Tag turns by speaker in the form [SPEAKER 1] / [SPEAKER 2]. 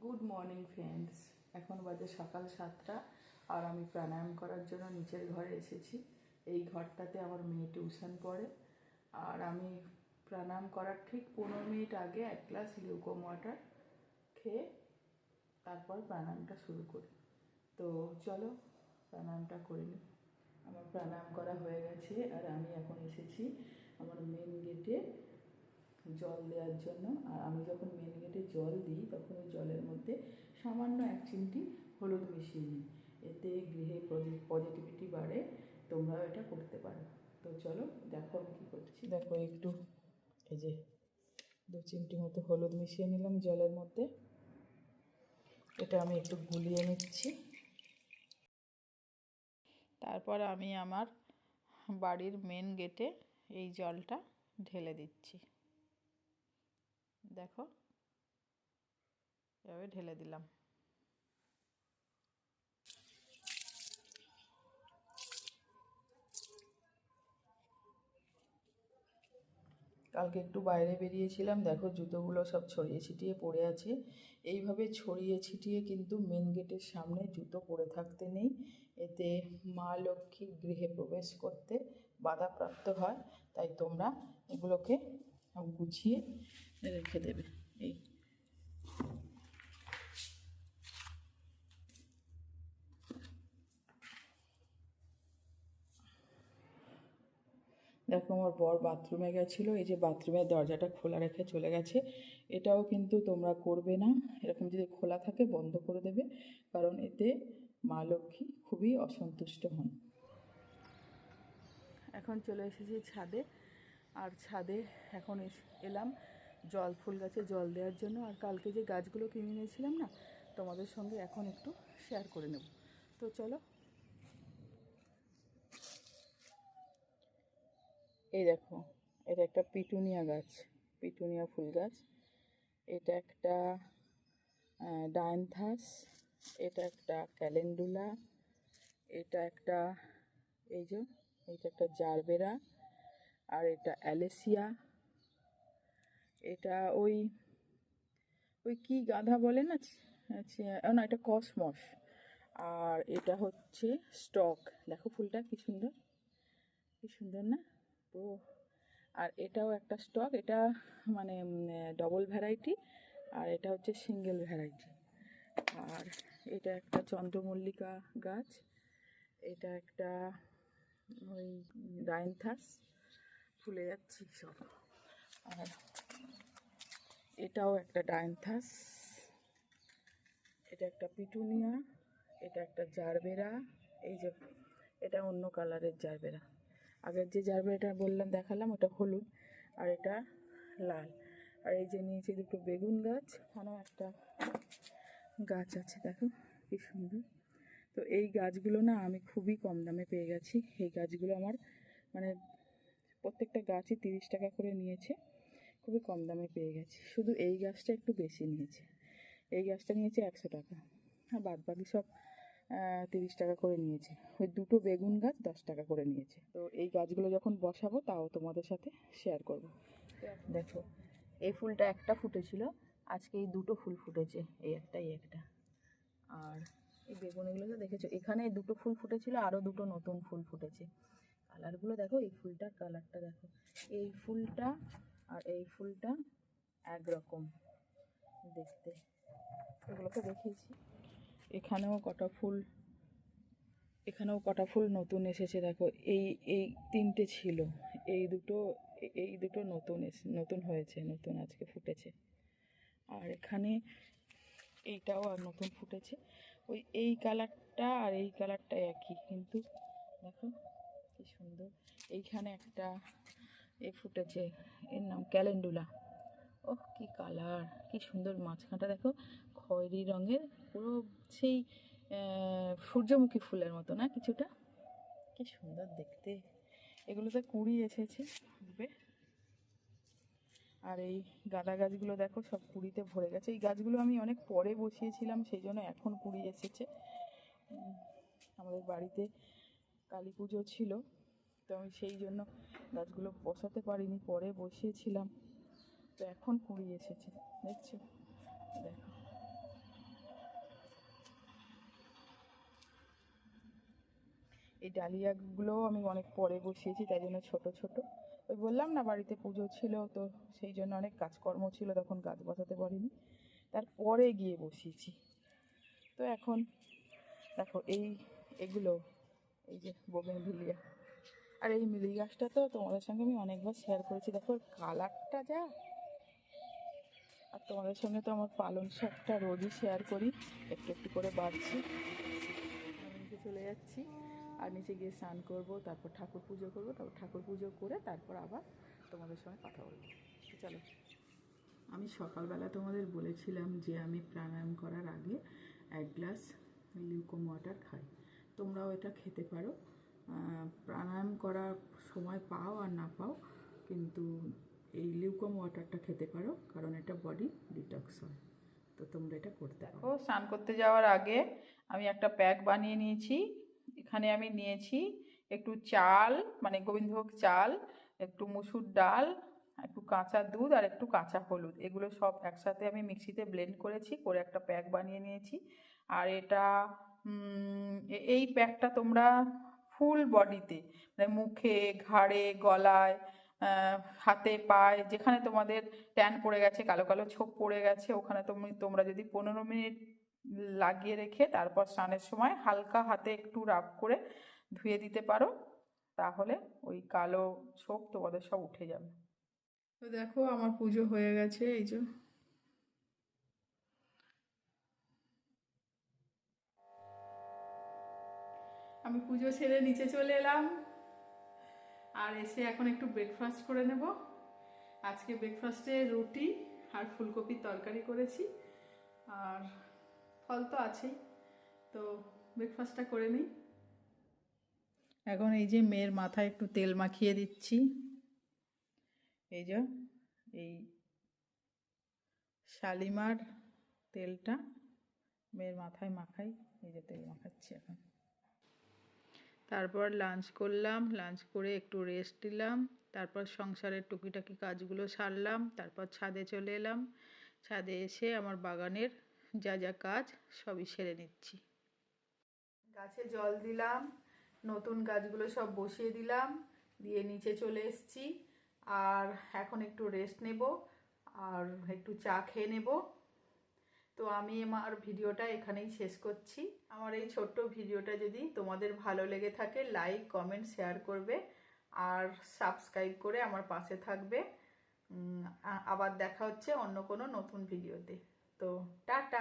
[SPEAKER 1] Good morning friends এখন বাজে সকাল সাতটা, আর আমি প্রাণায়াম করার জন্য নিচের ঘরে এসেছি। এই ঘরটাতে আমার মেয়ে টিউশন পড়ে, আর আমি প্রাণায়াম করার ঠিক পনেরো মিনিট আগে এক গ্লাস লিউকম ওয়াটার খেয়ে তারপর প্রাণায়ামটা শুরু করি। তো চলো, প্রাণায়ামটা করে নিই। আমার প্রাণায়াম করা হয়ে গেছে, আর আমি এখন এসেছি আমার মেন গেটে জল দেওয়ার জন্য। আর আমি যখন মেন গেটে জল দিই, তখন ওই মধ্যে সামান্য এক চিমটি হলুদ মিশিয়ে নিই এতে গৃহে পজিটিভিটি বাড়ে, তোমরাও এটা করতে পারো। তো চলো দেখো আমি কী করছি। দেখো একটু, এই যে দু চিমটি মতো হলুদ মিশিয়ে নিলাম জলের মধ্যে। এটা আমি একটু গুলিয়ে নিচ্ছি। তারপর আমি আমার বাড়ির মেন গেটে এই জলটা ঢেলে দিচ্ছি। দেখো। এভাবে ঢেলে দিলাম। কালকে একটু বাইরে বেরিয়েছিলাম, দেখো জুতোগুলো সব ছড়িয়ে ছিটিয়ে পড়ে আছে। এইভাবে ছড়িয়ে ছিটিয়ে কিন্তু মেন গেটের সামনে জুতো পরে থাকতে নেই। এতে মা লক্ষ্মী গৃহে প্রবেশ করতে বাধাপ্রাপ্ত হয়, তাই তোমরা এগুলোকে গুছিয়ে রেখে দেবে। এই। দেখো আমার বর বাথরুমে গেছিল, এই যে বাথরুমের দরজাটা খোলা রেখে চলে গেছে। এটাও কিন্তু তোমরা করবে না। এরকম যদি খোলা থাকে বন্ধ করে দেবে, কারণ এতে মা লক্ষ্মী খুবই অসন্তুষ্ট হন। এখন চলে এসেছি ছাদে, আর ছাদে এখন এলাম জল, ফুল গাছে জল দেওয়ার জন্য। আর কালকে যে গাছগুলো কিনে নিয়েছিলাম না, তোমাদের সঙ্গে এখন একটু শেয়ার করে নেব। তো চলো দেখো, এটা একটা পিটুনিয়া গাছ, পিটুনিয়া ফুল গাছ। এটা একটা ডায়নথাস এটা একটা ক্যালেন্ডুলা, এটা একটা, এই যে, এটা একটা জারবেরা, আর এটা অ্যালেসিয়া। এটা ওই ওই কি গাধা বলে না? না, এটা কসমস। আর এটা হচ্ছে স্টক। দেখো ফুলটা কি সুন্দর কি সুন্দর না? ও আর এটাও একটা স্টক এটা মানে ডবল ভ্যারাইটি আর এটা হচ্ছে সিঙ্গেল ভ্যারাইটি আর এটা একটা চন্দ্রমল্লিকা গাছ, এটা একটা ওই ডাইনথাস ফুলে যাচ্ছি সব। আর এটাও একটা ডাইনথাস এটা একটা পিটুনিয়া এটা একটা জারবেরা, এই যে, এটা অন্য কালারের জারবেরা। আগের যে জারবেরাটা বললাম, দেখালাম, ওটা হলুদ আর এটা লাল। আর এই যে নিচে দুটো বেগুন গাছ ওখানেও একটা গাছ আছে, দেখো কি সুন্দর। তো এই গাছগুলো না আমি খুবই কম দামে পেয়ে গেছি। এই গাছগুলো আমার মানে প্রত্যেকটা গাছই তিরিশ টাকা করে নিয়েছে, খুবই কম দামে পেয়ে গেছি। শুধু এই গাছটা একটু বেশি নিয়েছে। এই গাছটা নিয়েছে একশো টাকা। আর বাদ বাকি সব তিরিশ টাকা করে নিয়েছে। ওই দুটো বেগুন গাছ দশ টাকা করে নিয়েছে। তো এই গাছগুলো যখন বসাবো, তাও তোমাদের সাথে শেয়ার করব। দেখো, এই ফুলটা একটা ফুটেছিল, আজকে এই দুটো ফুল ফুটেছে, এই একটা এই একটা। আর এই বেগুনিগুলো তো দেখেছ, এখানে দুটো ফুল ফুটেছিল আরও দুটো নতুন ফুল ফুটেছে। কালারগুলো দেখো, এই ফুলটার কালারটা দেখো। এই ফুলটা আর এই ফুলটা একরকম, দেখতে। এগুলোকে দেখিয়েছি। এখানেও কটা ফুল, এখানেও কটা ফুল নতুন এসেছে, দেখো। এই এই তিনটে ছিল। এই দুটো এই দুটো নতুন এসে, নতুন হয়েছে, নতুন আজকে ফুটেছে। আর এখানে এইটাও আর নতুন ফুটেছে। ওই, এই কালারটা আর এই কালারটা একই, কিন্তু দেখো কি সুন্দর। এইখানে একটা এ ফুটেছে, এর নাম ক্যালেন্ডুলা। ওহ, কি কালার, কি সুন্দর মাঝখানটা, দেখো। খয়েরি রঙের, পুরো সেই সূর্যমুখী ফুলের মতো না কিছুটা? কি সুন্দর দেখতে। এগুলোতে কুড়ি এসেছে, ফুটবে। আর এই গাঁদা গাছগুলো দেখো, সব কুড়িতে ভরে গেছে। এই গাছগুলো আমি অনেক পরে বসিয়েছিলাম, সেই জন্য এখন কুড়ি এসেছে। আমাদের বাড়িতে কালী পুজো ছিল, তো আমি সেই জন্য গাছগুলো বসাতে পারিনি, পরে বসিয়েছিলাম। তো এখন কুড়ি এসেছে, দেখছ? দেখো। এই ডালিয়াগুলো আমি অনেক পরে বসিয়েছি, তাই জন্য ছোট ছোট। ওই বললাম না বাড়িতে পুজো ছিল, তো সেই জন্য অনেক কাজকর্ম ছিল, তখন গাছ বসাতে পারিনি। তারপরে গিয়ে বসিয়েছি। তো এখন দেখো এই, এগুলো, এই যে বোগেনভিলিয়া আর এই মিলি গাছটা তো তোমাদের সঙ্গে আমি অনেকবার শেয়ার করেছি। দেখো কালারটা যা। আর তোমাদের সঙ্গে তো আমার পালং শাকটা রোজই শেয়ার করি। একটু একটু করে বাড়ছি। চলে যাচ্ছি। আর নিচে গিয়ে স্নান করব তারপর ঠাকুর পুজো করব তারপর ঠাকুর পুজো করে তারপর আবার তোমাদের সঙ্গে কথা বলব। চলো। আমি সকালবেলা তোমাদের বলেছিলাম যে আমি প্রাণায়াম করার আগে এক গ্লাস লিউকম ওয়াটার খাই। তোমরাও এটা খেতে পারো। প্রাণায়াম করার সময় পাও আর না পাও কিন্তু এই লিউকম ওয়াটারটা খেতে পারো কারণ এটা বডি ডিটক্স হয়। তো তোমরা এটা করতে পারো। স্নান করতে যাওয়ার আগে আমি একটা প্যাক বানিয়ে নিয়েছি। এখানে আমি নিয়েছি একটু চাল মানে গোবিন্দভোগ চাল, একটু মুসুর ডাল, একটু কাঁচা দুধ আর একটু কাঁচা হলুদ। এগুলো সব একসাথে আমি মিক্সিতে ব্লেন্ড করেছি, করে একটা প্যাক বানিয়ে নিয়েছি। আর এটা এই প্যাকটা তোমরা ফুল বডিতে মানে মুখে, ঘাড়ে, গলায় হাতে, পায়ে, যেখানে তোমাদের ট্যান পড়ে গেছে, কালো কালো ছোপ পড়ে গেছে, ওখানে তুমি, তোমরা যদি পনেরো মিনিট লাগিয়ে রেখে তারপর স্নানের সময় হালকা হাতে একটু রাব করে ধুয়ে দিতে পারো, তাহলে ওই কালো ছোপ তোমাদের সব উঠে যাবে। তো দেখো আমার পুজো হয়ে গেছে, এই যে। আমি পুজো সেরে নিচে চলে এলাম, আর এসে এখন একটু ব্রেকফাস্ট করে নেব। আজকে ব্রেকফাস্টে রুটি আর ফুলকপির তরকারি করেছি, আর ফল তো আছেই, তো ব্রেকফাস্টটা করে নিই। এখন এই যে মেয়ের মাথায় একটু তেল মাখিয়ে দিচ্ছি। এই যে, এই শালিমার তেলটা মেয়ের মাথায় মাখাই, এই যে তেল মাখাচ্ছি এখন। তারপর লাঞ্চ করলাম লাঞ্চ করে একটু রেস্ট দিলাম, তারপর সংসারের টুকিটাকি কাজগুলো সারলাম, তারপর ছাদে চলে এলাম। ছাদে এসে আমার বাগানের যা যা কাজ সবই সেরে নিচ্ছি। গাছে জল দিলাম, নতুন গাছগুলো সব বসিয়ে দিলাম, দিয়ে নিচে চলে এসছি। আর এখন একটু রেস্ট নেব, আর একটু চা খেয়ে নেব। তো আমি আমার ভিডিওটা এখানেই শেষ করছি। আমার এই ছোট্ট ভিডিওটা যদি তোমাদের ভালো লেগে থাকে লাইক কমেন্ট শেয়ার করবে, আর সাবস্ক্রাইব করে আমার পাশে থাকবে। আবার দেখা হচ্ছে অন্য কোনো নতুন ভিডিওতে। তো টাটা।